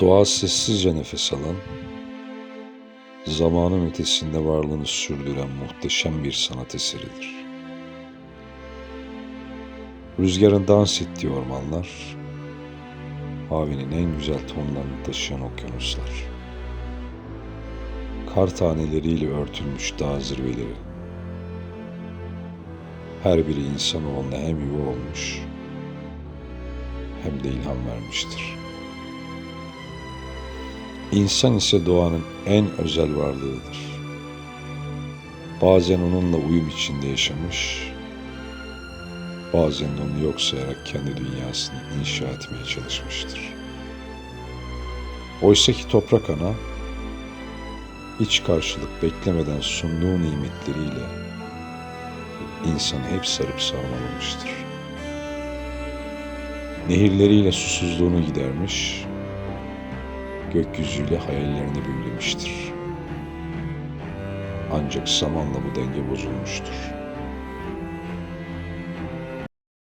Doğa sessizce nefes alan, zamanın ötesinde varlığını sürdüren muhteşem bir sanat eseridir. Rüzgarın dans ettiği ormanlar, havinin en güzel tonlarını taşıyan okyanuslar, kar taneleriyle örtülmüş dağ zirveleri, her biri insanoğluna hem yuva olmuş hem de ilham vermiştir. İnsan ise doğanın en özel varlığıdır. Bazen onunla uyum içinde yaşamış, bazen onu yok sayarak kendi dünyasını inşa etmeye çalışmıştır. Oysa ki toprak ana, hiç karşılık beklemeden sunduğu nimetleriyle insanı hep sarıp sarmalamıştır. Nehirleriyle susuzluğunu gidermiş, gökyüzüyle hayallerini büyülemiştir. Ancak zamanla bu denge bozulmuştur.